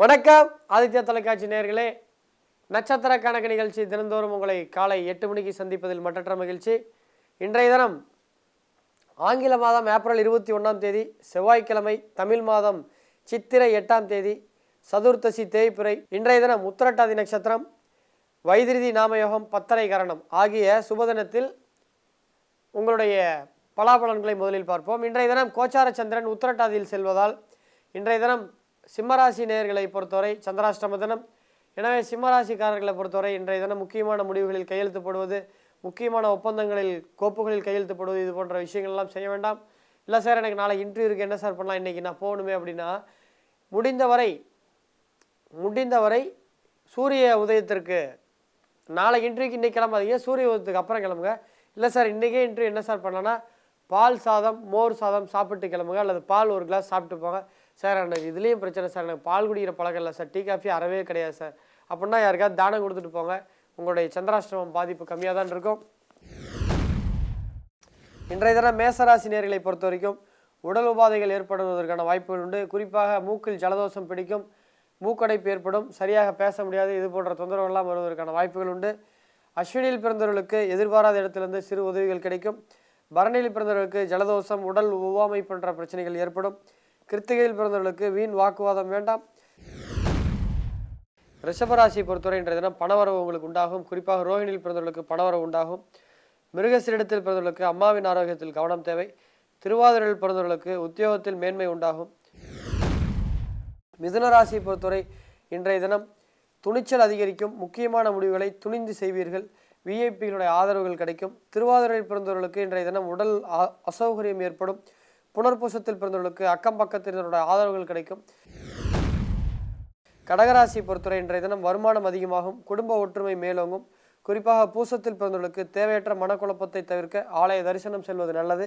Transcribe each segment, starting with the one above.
வணக்கம் ஆதித்யா தொலைக்காட்சி நேர்களே நட்சத்திர கணக்கு நிகழ்ச்சி தினந்தோறும் உங்களை காலை எட்டு மணிக்கு சந்திப்பதில் மற்றற்ற மகிழ்ச்சி. இன்றைய தினம் ஆங்கில மாதம் ஏப்ரல் இருபத்தி ஒன்றாம் தேதி செவ்வாய்க்கிழமை தமிழ் மாதம் சித்திரை எட்டாம் தேதி சதுர்த்தசி தேய்பிறை இன்றைய தினம் உத்திரட்டாதி நட்சத்திரம் வைதிருதி நாமயோகம் பத்தரை கரணம் ஆகிய சுபதினத்தில் உங்களுடைய பலாபலன்களை முதலில் பார்ப்போம். இன்றைய தினம் கோச்சார சந்திரன் உத்திரட்டாதியில் செல்வதால் இன்றைய தினம் சிம்மராசி நேயர்களை பொறுத்தவரை சந்திராஷ்டம தினம். எனவே சிம்மராசிக்காரர்களை பொறுத்தவரை இன்றைய தினம் முக்கியமான முடிவுகளில் கையெழுத்து போடுவது முக்கியமான ஒப்பந்தங்களில் கோப்புகளில் கையெழுத்து போடுவது இது போன்ற விஷயங்கள் எல்லாம் செய்ய வேண்டாம். இல்லை சார் எனக்கு நாளை இன்டர்வியூ இருக்குது என்ன சார் பண்ணலாம் இன்றைக்கி நான் போகணுமே அப்படின்னா முடிந்தவரை முடிந்தவரை சூரிய உதயத்திற்கு நாளை இன்டர்வியூக்கு இன்றைக்கி கிளம்பாதீங்க சூரிய உதயத்துக்கு அப்புறம் கிளம்புங்க. இல்லை சார் இன்றைக்கே இன்டர்வியூ என்ன சார் பண்ணலன்னா பால் சாதம் மோர் சாதம் சாப்பிட்டு கிளம்புங்க அல்லது பால் ஒரு கிளாஸ் சாப்பிட்டு போங்க. சார் எனக்கு இதுலேயும் பிரச்சனை சார். எனக்கு பால் குடிக்கிற பழக்கம் இல்லை சார். டீ காஃபி அறவே கிடையாது சார். அப்படின்னா யாருக்காவது தானம் கொடுத்துட்டு போங்க. உங்களுடைய சந்திராஷ்டிரமம் பாதிப்பு கம்மியாக தான் இருக்கும். இன்றைய தினம் மேசராசி நேர்களை பொறுத்த வரைக்கும் உடல் உபாதைகள் ஏற்படுவதற்கான வாய்ப்புகள் உண்டு. குறிப்பாக மூக்கில் ஜலதோஷம் பிடிக்கும். மூக்கடைப்பு ஏற்படும். சரியாக பேச முடியாது. இது போன்ற தொந்தரவுகள்லாம் வருவதற்கான வாய்ப்புகள் உண்டு. அஸ்வினியில் பிறந்தவர்களுக்கு எதிர்பாராத இடத்திலிருந்து சிறு உதவிகள் கிடைக்கும். பரணியில் பிறந்தவர்களுக்கு ஜலதோஷம் உடல் ஒவ்வாமை போன்ற பிரச்சனைகள் ஏற்படும். கிருத்திகையில் பிறந்தவர்களுக்கு வீண் வாக்குவாதம் வேண்டாம். ரிஷபராசியை பொறுத்தவரை இன்றைய தினம் பணவரவு உங்களுக்கு உண்டாகும். குறிப்பாக ரோஹிணியில் பிறந்தவர்களுக்கு பணவரவு உண்டாகும். மிருகசீரிடத்தில் பிறந்தவர்களுக்கு அம்மாவின் ஆரோக்கியத்தில் கவனம் தேவை. திருவாதிரையில் பிறந்தவர்களுக்கு உத்தியோகத்தில் மேன்மை உண்டாகும். மிதுனராசியை பொறுத்தவரை இன்றைய தினம் துணிச்சல் அதிகரிக்கும். முக்கியமான முடிவுகளை துணிந்து செய்வீர்கள். விஐபிகளுடைய ஆதரவுகள் கிடைக்கும். திருவாதிரையில் பிறந்தவர்களுக்கு இன்றைய தினம் உடல் அ- அசௌகரியம் ஏற்படும். புனர்பூசத்தில் பிறந்தவர்களுக்கு அக்கம் பக்கத்தினருடைய ஆதரவுகள் கிடைக்கும். கடகராசி பொறுத்தவரை இன்றைய தினம் வருமானம் அதிகமாகும் குடும்ப ஒற்றுமை மேலோங்கும். குறிப்பாக பூசத்தில் பிறந்தவர்களுக்கு தேவையற்ற மனக்குழப்பத்தை தவிர்க்க ஆலய தரிசனம் செல்வது நல்லது.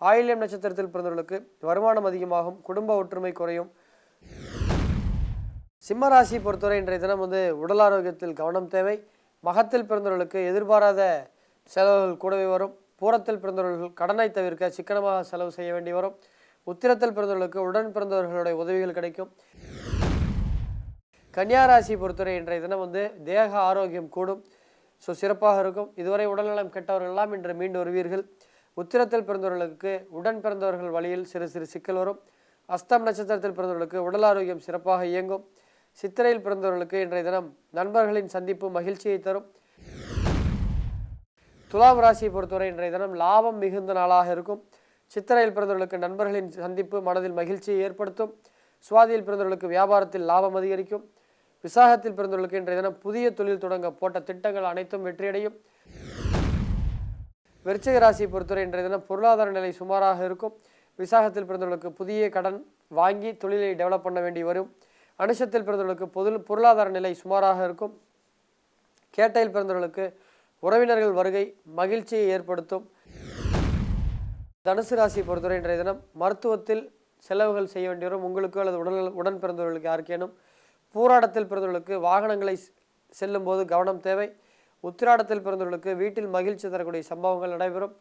ஆயில்யம் நட்சத்திரத்தில் பிறந்தவர்களுக்கு வருமானம் அதிகமாகும் குடும்ப ஒற்றுமை குறையும். சிம்ம ராசியை பொறுத்தவரை இன்றைய தினம் வந்து உடல் ஆரோக்கியத்தில் கவனம் தேவை. மகத்தில் பிறந்தவர்களுக்கு எதிர்பாராத செலவுகள் கூடவே வரும். பூரத்தில் பிறந்தவர்கள் கடனை தவிர்க்க சிக்கனமாக செலவு செய்ய வேண்டி வரும். உத்திரத்தில் பிறந்தவர்களுக்கு உடன் பிறந்தவர்களுடைய உதவிகள் கிடைக்கும். கன்னியாராசி பொறுத்தவரை இன்றைய தினம் வந்து தேக ஆரோக்கியம் கூடும். ஸோ சிறப்பாக இருக்கும். இதுவரை உடல்நலம் கெட்டவர்கள் எல்லாம் இன்று மீண்டு வருவீர்கள். உத்திரத்தில் பிறந்தவர்களுக்கு உடன் பிறந்தவர்கள் வழியில் சிறு சிறு சிக்கல் வரும். அஸ்தம் நட்சத்திரத்தில் பிறந்தவர்களுக்கு உடல் ஆரோக்கியம் சிறப்பாக இயங்கும். சித்திரையில் பிறந்தவர்களுக்கு இன்றைய தினம் நண்பர்களின் சந்திப்பு மகிழ்ச்சியை தரும். துலாம் ராசியை பொறுத்தவரை இன்றைய தினம் லாபம் மிகுந்த நாளாக இருக்கும். சித்திரையில் பிறந்தவர்களுக்கு நண்பர்களின் சந்திப்பு மனதில் மகிழ்ச்சியை ஏற்படுத்தும். சுவாதியில் பிறந்தவர்களுக்கு வியாபாரத்தில் லாபம் அதிகரிக்கும். விசாகத்தில் பிறந்தவர்களுக்கு இன்றைய தினம் புதிய தொழில் தொடங்க போட்ட திட்டங்கள் அனைத்தும் வெற்றியடையும். விருச்சிக ராசியை பொறுத்தவரை இன்றைய தினம் பொருளாதார நிலை சுமாராக இருக்கும். விசாகத்தில் பிறந்தவர்களுக்கு புதிய கடன் வாங்கி தொழிலை டெவலப் பண்ண வேண்டி வரும். அனுஷத்தில் பிறந்தவர்களுக்கு பொது பொருளாதார நிலை சுமாராக இருக்கும். கேட்டையில் பிறந்தவர்களுக்கு உறவினர்கள் வருகை மகிழ்ச்சியை ஏற்படுத்தும். தனுசு ராசியை பொறுத்தவரை இன்றைய தினம் மருத்துவத்தில் செலவுகள் செய்ய வேண்டி வரும். உங்களுக்கு அல்லது உடல் உடன் பிறந்தவர்களுக்கு யாருக்கேனும் பூராடத்தில் பிறந்தவர்களுக்கு வாகனங்களை செல்லும் செல்லும்போது கவனம் தேவை. உத்திராடத்தில் பிறந்தவர்களுக்கு வீட்டில் மகிழ்ச்சி தரக்கூடிய சம்பவங்கள் நடைபெறும்.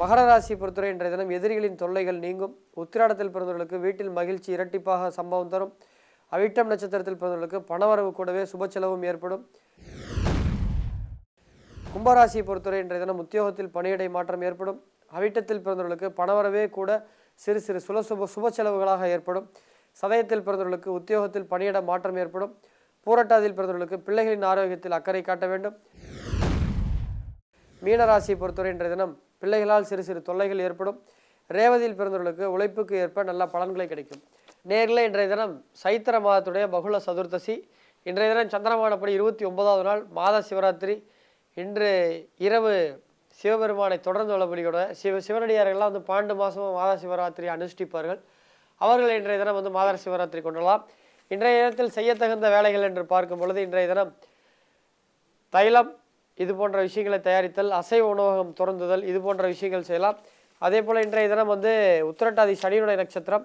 மகர ராசியை பொறுத்தவரை இன்றைய தினம் எதிரிகளின் தொல்லைகள் நீங்கும். உத்திராடத்தில் பிறந்தவர்களுக்கு வீட்டில் மகிழ்ச்சி இரட்டிப்பாக சம்பவம் தரும். அவிட்டம் நட்சத்திரத்தில் பிறந்தவர்களுக்கு பணவரவு கூடவே சுப செலவும் ஏற்படும். கும்பராசியை பொறுத்தவரை இன்றைய தினம் உத்தியோகத்தில் பணியிடை மாற்றம் ஏற்படும். அவிட்டத்தில் பிறந்தவர்களுக்கு பணவரவே கூட சிறு சிறு சுல சுப சுப செலவுகளாக ஏற்படும். சதயத்தில் பிறந்தவர்களுக்கு உத்தியோகத்தில் பணியிட மாற்றம் ஏற்படும். பூரட்டாதியில் பிறந்தவர்களுக்கு பிள்ளைகளின் ஆரோக்கியத்தில் அக்கறை காட்ட வேண்டும். மீனராசியை பொறுத்தவரை இன்றைய தினம் பிள்ளைகளால் சிறு சிறு தொல்லைகள் ஏற்படும். ரேவதியில் பிறந்தவர்களுக்கு உழைப்புக்கு ஏற்ப நல்ல பலன்களை கிடைக்கும். நேரில் இன்றைய தினம் சைத்திர மாதத்துடைய பகுல சதுர்த்தசி இன்றைய தினம் சந்திரமானப்படி இருபத்தி ஒன்பதாவது நாள் மாத சிவராத்திரி. இன்று இரவு சிவபெருமானை தொடர்ந்து உள்ளபடியோட சிவ சிவனடியார்கள்லாம் வந்து பாண்டு மாதமும் மாதா சிவராத்திரி அனுஷ்டிப்பார்கள். அவர்கள் இன்றைய தினம் வந்து மாதா சிவராத்திரி கொண்டலாம் இன்றைய தினத்தில் செய்யத்தகுந்த வேலைகள் என்று பார்க்கும் பொழுது இன்றைய தினம் தைலம் இது போன்ற விஷயங்களை தயாரித்தல் அசைவ உணவகம் திறந்துதல் இது போன்ற விஷயங்கள் செய்யலாம். அதே போல் இன்றைய தினம் வந்து உத்திரட்டாதி சனியுடைய நட்சத்திரம்.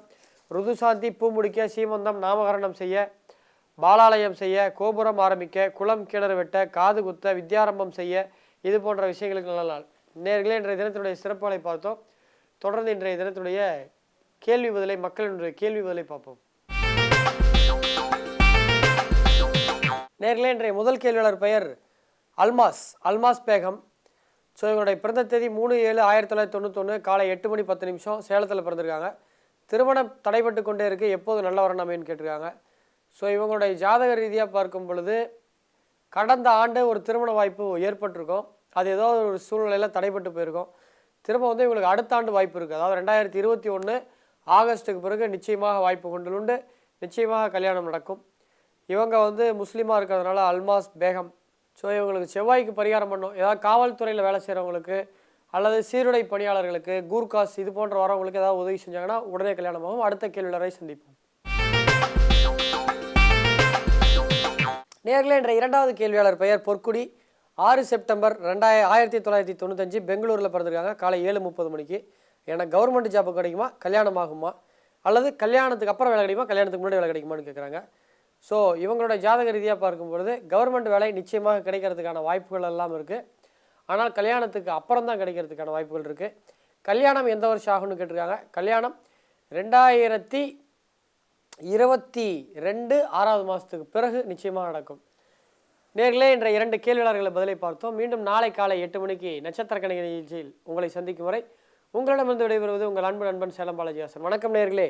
ருதுசாந்தி பூமுடிக்க சீமந்தம் நாமகரணம் செய்ய பாலாலயம் செய்ய கோபுரம் ஆரம்பிக்க குளம் கிணறு வெட்ட காது குத்த வித்யாரம்பம் செய்ய இது போன்ற விஷயங்களுக்கு நல்ல நாள். நேர்களே இன்றைய தினத்தினுடைய சிறப்புகளை பார்த்தோம். தொடர்ந்து இன்றைய தினத்துடைய கேள்வி பதிலை மக்களினுடைய கேள்வி பதிலை பார்ப்போம். நேர்களே இன்றைய முதல் கேள்வியாளர் பெயர் அல்மாஸ். அல்மாஸ் பேகம். ஸோ இவங்களுடைய பிறந்த தேதி மூணு ஏழு ஆயிரத்தி தொள்ளாயிரத்தி தொண்ணூத்தொன்று காலை எட்டு மணி பத்து நிமிஷம் சேலத்தில் பிறந்திருக்காங்க. திருமணம் தடைபட்டு கொண்டே இருக்குது எப்போது நல்ல வரணும் அப்படின்னு கேட்டிருக்காங்க. ஸோ இவங்களுடைய ஜாதக ரீதியாக பார்க்கும் பொழுது கடந்த ஆண்டு ஒரு திருமண வாய்ப்பு ஏற்பட்டிருக்கும். அது ஏதோ ஒரு சூழ்நிலையில் தடைப்பட்டு போயிருக்கும். திரும்ப வந்து இவங்களுக்கு அடுத்த ஆண்டு வாய்ப்பு இருக்குது அதாவது ரெண்டாயிரத்தி இருபத்தி ஒன்று ஆகஸ்ட்டுக்கு பிறகு நிச்சயமாக வாய்ப்பு கொண்டுண்டு நிச்சயமாக கல்யாணம் நடக்கும். இவங்க வந்து முஸ்லீமாக இருக்கிறதுனால அல்மாஸ் பேகம். ஸோ இவங்களுக்கு செவ்வாய்க்கு பரிகாரம் பண்ணும். ஏதாவது காவல்துறையில் வேலை செய்கிறவங்களுக்கு அல்லது சீருடை பணியாளர்களுக்கு கூர்காஸ் இது போன்ற வரவங்களுக்கு ஏதாவது உதவி செஞ்சாங்கன்னா உடனே கல்யாணம் ஆகும் அடுத்த கேள்வியாளரை சந்திப்போம். நேர்களே என்ற இரண்டாவது கேள்வியாளர் பெயர் பொற்குடி. ஆறு செப்டம்பர் ரெண்டாய ஆயிரத்தி தொள்ளாயிரத்தி தொண்ணூத்தஞ்சு பெங்களூரில் பிறந்திருக்காங்க. காலை ஏழு முப்பது மணிக்கு. எனக்கு கவர்மெண்ட் ஜாப் கிடைக்குமா? கல்யாணம் ஆகுமா? அல்லது கல்யாணத்துக்கு அப்புறம் வேலை கிடைக்குமா? கல்யாணத்துக்கு முன்னாடி வேலை கிடைக்குமான்னு கேட்குறாங்க ஸோ இவங்களோட ஜாதக ரீதியாக பார்க்கும்பொழுது கவர்மெண்ட் வேலை நிச்சயமாக கிடைக்கிறதுக்கான வாய்ப்புகள் எல்லாம் இருக்குது ஆனால் கல்யாணத்துக்கு அப்புறம் தான் கிடைக்கிறதுக்கான வாய்ப்புகள் இருக்குது கல்யாணம் எந்த வருஷம் ஆகும்னு கேட்டிருக்காங்க? கல்யாணம் ரெண்டாயிரத்தி இருபத்தி ரெண்டு ஆறாவது மாதத்துக்கு பிறகு நிச்சயமாக நடக்கும். நேர்களே என்ற இரண்டு கேள்வியாளர்களை பதிலை பார்த்தோம். மீண்டும் நாளை காலை எட்டு மணிக்கு நட்சத்திர கணிக நிகழ்ச்சியில் உங்களை சந்திக்கும் வரை உங்களிடமிருந்து விடைபெறுவது உங்கள் அன்பு நண்பன் சேலம் பாலாஜி வணக்கம் நேர்களே.